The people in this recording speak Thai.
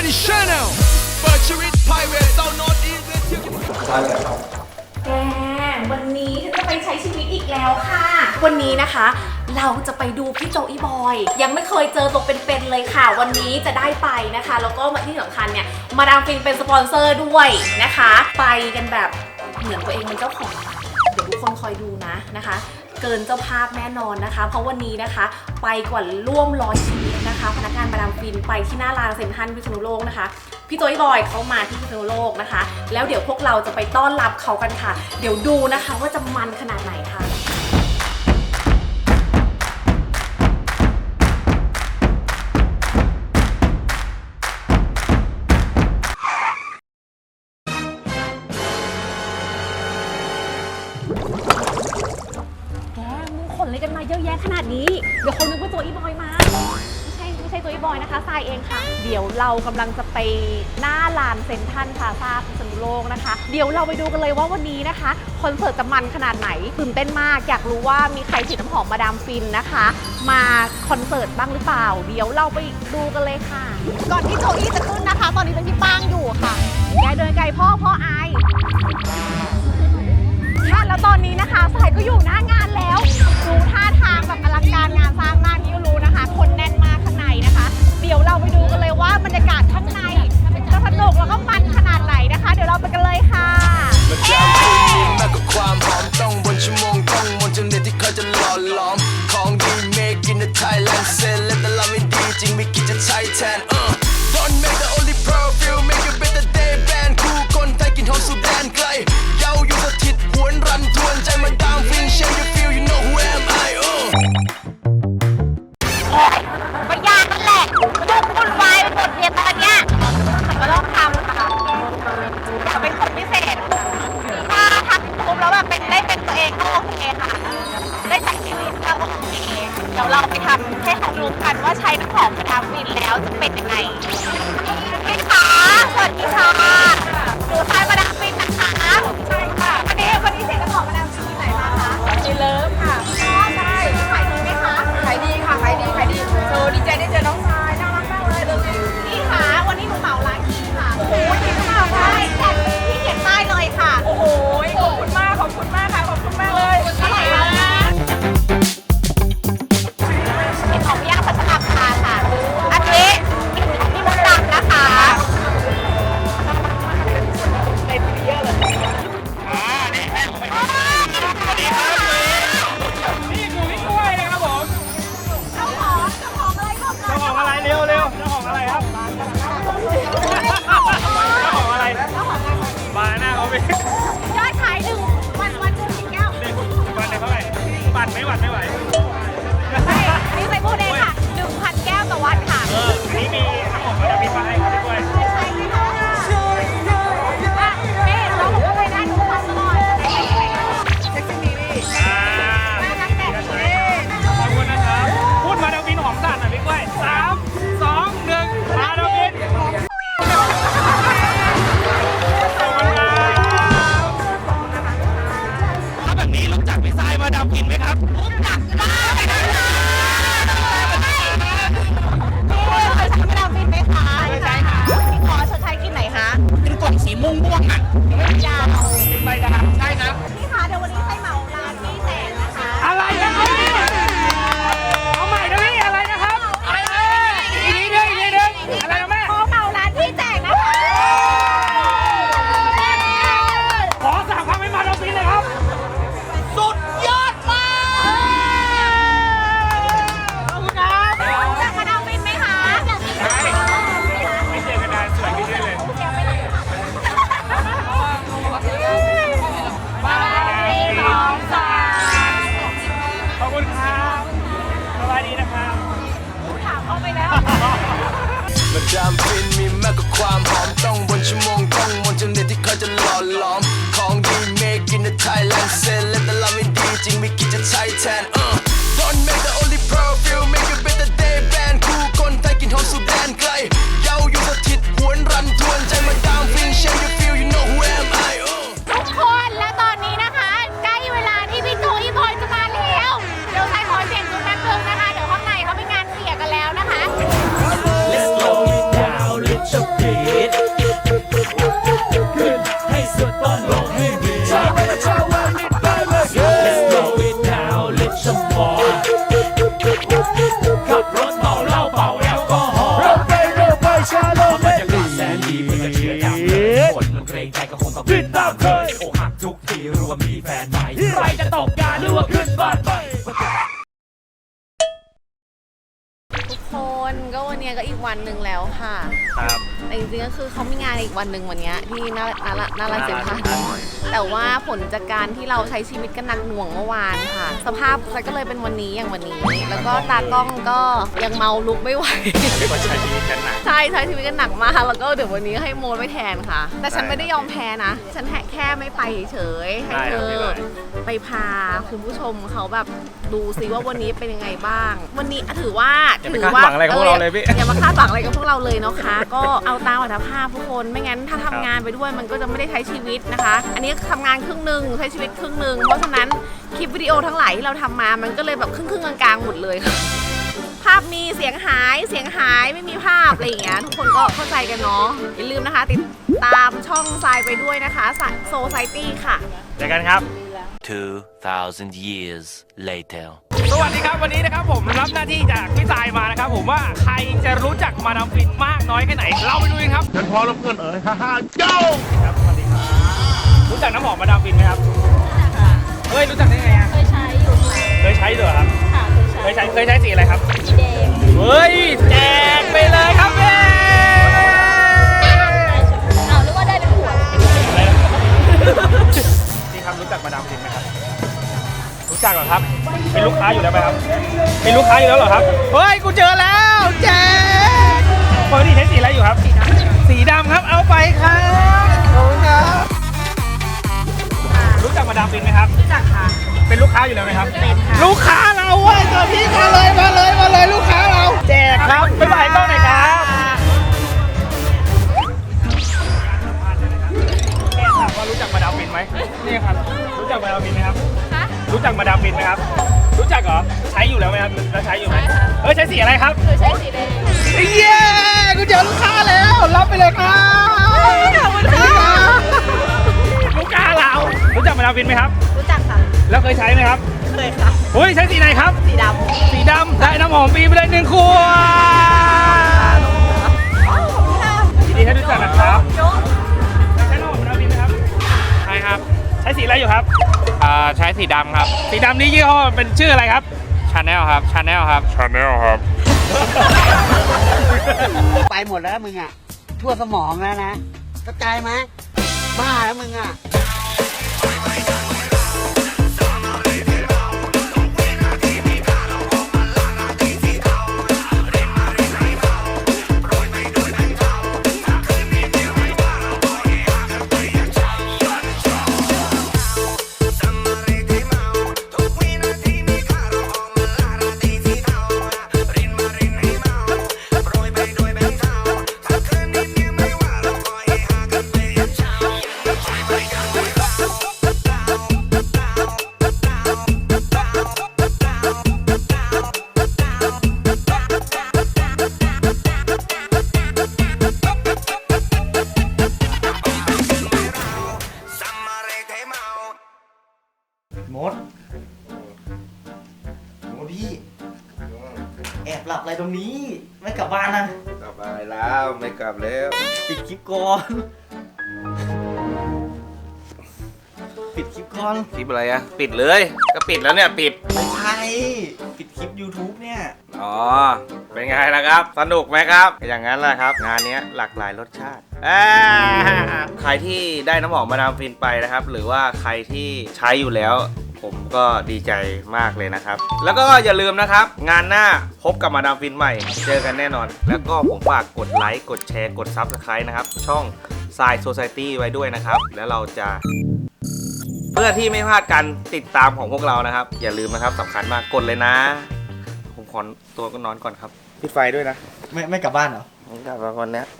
Party Channel เปิดชีวิต Pirate เศร้าโน้ตอีเวนต์เที่ยวแกวันนี้ฉันจะไปใช้ชีวิตอีกแล้วค่ะ วันนี้นะคะ เราจะไปดูพี่โจอีบอย ยังไม่เคยเจอตัวเป็นๆเลยค่ะ วันนี้จะได้ไปนะคะ แล้วก็มาที่สำคัญเนี่ย มาดามฟินเป็นสปอนเซอร์ด้วยนะคะ ไปกันแบบเหมือนตัวเองเป็นเจ้าของ เดี๋ยวทุกคนคอยดูนะนะคะ เกินเจ้าภาพแน่นอนนะคะ เพราะวันนี้นะคะ ไปกว่าร่วมร้อยชีวิตนะคะ พนักงานมาดามฟินไปที่หน้าร้านเซ็นทรัลพิษณุโลกนะคะพี่โจยบอยเขามาที่พิษณุโลกนะคะ แล้วเดี๋ยวพวกเราจะไปต้อนรับเขากันค่ะ เดี๋ยวดูนะคะว่าจะมันขนาดไหนค่ะ อะไรกันมาเยอะแยะขนาดนี้ เดี๋ยวคนนึกว่าโจอีบอยมา ไม่ใช่ไม่ใช่โจอีบอยนะคะทรายเองค่ะ เดี๋ยวเรากำลังจะไปหน้าลานเซนทรัลพลาซ่าพิษณุโลกนะคะ เดี๋ยวเราไปดูกันเลยว่าวันนี้นะคะคอนเสิร์ตจะมันขนาดไหนตื่นเต้นมาก อยากรู้ว่ามีใครฉีดน้ำหอมมาดามฟินนะคะ มาคอนเสิร์ตบ้างหรือเปล่า เดี๋ยวเราไปดูกันเลยค่ะ ก่อนที่โจอี้จะขึ้นนะคะ ตอนนี้เป็นพี่ป้างอยู่ค่ะแกเดินไกลพ่อพ่ออาย ค่ะแล้วตอนนี้นะคะสายก็อยู่หน้างานแล้วดูท่าทางแบบอลังการงานสร้างมากนี่ก็รู้นะคะ คนแน่นมากข้างในนะคะ เดี๋ยวเราไปดูกันเลยว่าบรรยากาศข้างในจะสนุกแล้วก็มันขนาดไหนนะคะ เดี๋ยวเราไปกันเลยค่ะมาจำเป็นมีมากกว่าความหอมต้องบนชั่วโมงต้องมนจนเน็ตที่เขาจะหล่อหลอมของดี make in the Thailand เซเลบแต่เราไม่ดีจริงไม่คิดจะใช้แทน ดี๋ยวเราไปทำให้เขารู้กันว่าใช้น้ำหอมมาทำฟินแล้วจะเป็นยังไงพี่ะสวัสดีค่ะหนูทายมาา กินไหนคะเป็นกล่องสีม่วงม่วงๆอะยาวเป็นใบดาใช่ครับพี่คะเดี๋ยววันนี้ใส่เหมา เขาจะหล่อม ของดีเมกินในไทยแลนด์เซเลบแต่เราไม่ดีจริงไม่คิดจะใช้แทน วันหนึ่งแล้วค่ะ ครับ แต่จริงๆก็คือเขามีงานอีกวันหนึ่งวันเนี้ยที่น่าน่าน่าน่ารักเซ็นทรัลแต่ว่าผลจากการที่เราใช้ชีวิตกันหนักหน่วงเมื่อวานค่ะ สภาพมันก็เลยเป็นวันนี้อย่างวันนี้ แล้วก็ตากล้องก็ยังเมาลุกไม่ไหวก็ใช้ชีวิตกันหนัก ใช่ใช้ชีวิตกันหนักมากแล้วก็เดี๋ยววันนี้ให้โมดไว้แทนค่ะ แต่ฉันไม่ได้ยอมแพ้นะ ฉันแค่ไม่ไปเฉยๆให้ได้เธครับอไม่เป็นไร ไปพาคุณผู้ชมเขาแบบดูซิว่าวันนี้เป็นยังไงบ้าง วันนี้ถือว่าอย่าไปถืคาดว่าหวังอะไรกับพวกเราเลยพี่ อย่ามาคาดหวังอะไรกับพวกเราเลยเนาะคะ ก็เอาตามอัตภาพทุกคนไม่งั้นถ้าทำงานไปด้วยมันก็จะไม่ได้ใช้ชีวิตนะคะ อันนี้ทำงานครึ่งหนึ่งใช้ชีวิตครึ่งหนึ่งเพราะฉะนั้นคลิปวิดีโอทั้งหลายที่เราทำมามันก็เลยแบบครึ่งครึ่งๆกลางๆหมดเลยค่ะ ภาพมีเสียงหายเสียงหายไม่มีภาพอะไรอย่างเงี้ยทุกคนก็เข้าใจกันเนาะอย่าลืมนะคะ ติดตามช่องทรายไปด้วยนะคะโซไซตี้ค่ะ เจอกันครับ 2,000 years later สวัสดีครับวันนี้นะครับผมรับหน้าที่จากพี่ตายมานะครับผมว่าใครจะรู้จักมาดามฟินมากน้อยแค่ไหน เราไปดูกันครับฉันพอแล้วเพื่อนเอ๋ยฮ่าฮ่าเจ้าครับสวัสดีครับรู้จักน้ำหอมมาดามฟินไหมครับเฮ้ยรู้จักได้ไงอะเคยใช้อยู่ค่ะเคยใช้ด้วยเหรอครับค่ะเคยใช้เคยใช้เคยใช้สีอะไรครับสีแดง ค้าอยู่แล้วเหรอครับเฮ้ยกูเจอแล้วแจ๊คปกติใช้สีอะไรอยู่ครับ สีดำครับเอาไปครับขอบคุณครับรู้จักมาดามฟินไหมครับ รู้จักค่ะ เป็นลูกค้าอยู่แล้วไหมครับ เป็นค่ะ ลูกค้าเราเว้ยตัวพี่มาเลยมาเลยมาเลยลูกค้าเราแจกครับบ๊ายบายกล้องหน่อยครับแค่ถามว่ารู้จักมาดามฟินไหมนี่ครับ รู้จักมาดามฟินไหมครับ รู้จักเหรอ ใช้อยู่แล้วไหมครับแล้วใช้อยู่ไหมเออใช้สีอะไรครับเคยใช้สีแดงเย้กูเจอลูกค้าแล้ว รับไปเลยครับขอบคุณครับลูกค้าเรารู้จักมาดามฟินไหมครับ รู้จักค่ะ แล้วเคยใช้ไหมครับ เคยค่ะเฮ้ยใช้สีไหนครับ สีดสีดำได้น้ำหอมฟรีไปเลยหนึ่งขวดยินดีให้รู้จักนะครับใช้น้ำหอมมาดามฟินไหมครับ ใช่ครับ ใช้สีอะไรอยู่ครับ อ่าใช้สีดำครับสีดำนี่ยี่ห้อเป็นชื่ออะไรครับชาแนลครับชาแนลครับ ไปหมดแล้วมึงอะ ทั่วสมองแล้วนะเข้าใจไหมบ้าแล้วมึงอะ มดมดพี่ แอบหลับอะไรตรงนี้ ไม่กลับบ้านนะ กลับมาแล้วไม่กลับแล้ว ปิดคลิปก่อน ก่อนคลิปอะไรอะปิดเลย ก็ปิดแล้วเนี่ยปิด ไม่ใช่ปิดคลิป YouTube เนี่ย อ๋อ เป็นไงล่ะครับ สนุกไหมครับ อย่างนั้นแหละครับ งานเนี้ยหลากหลายรสชาติอ่าใครที่ได้น้ำหอมมาดามฟินไปนะครับ หรือว่าใครที่ใช้อยู่แล้ว ผมก็ดีใจมากเลยนะครับ แล้วก็อย่าลืมนะครับ งานหน้าพบกับมาดามฟินใหม่ เจอกันแน่นอน แล้วก็ผมฝากกดไลค์ กดแชร์ กด Subscribe นะครับ ช่อง s าย Society ไว้ด้วยนะครับ แล้วเราจะเพื่อที่ไม่พลาดการติดตามของพวกเรานะครับ อย่าลืมนะครับสำคัญมากกดเลยนะ ผมขอตัวก็นอนก่อนครับ ปิดไฟด้วยนะ ไม่ไม่กลับบ้านเหรอ ผมกลับมาวันเนี้ย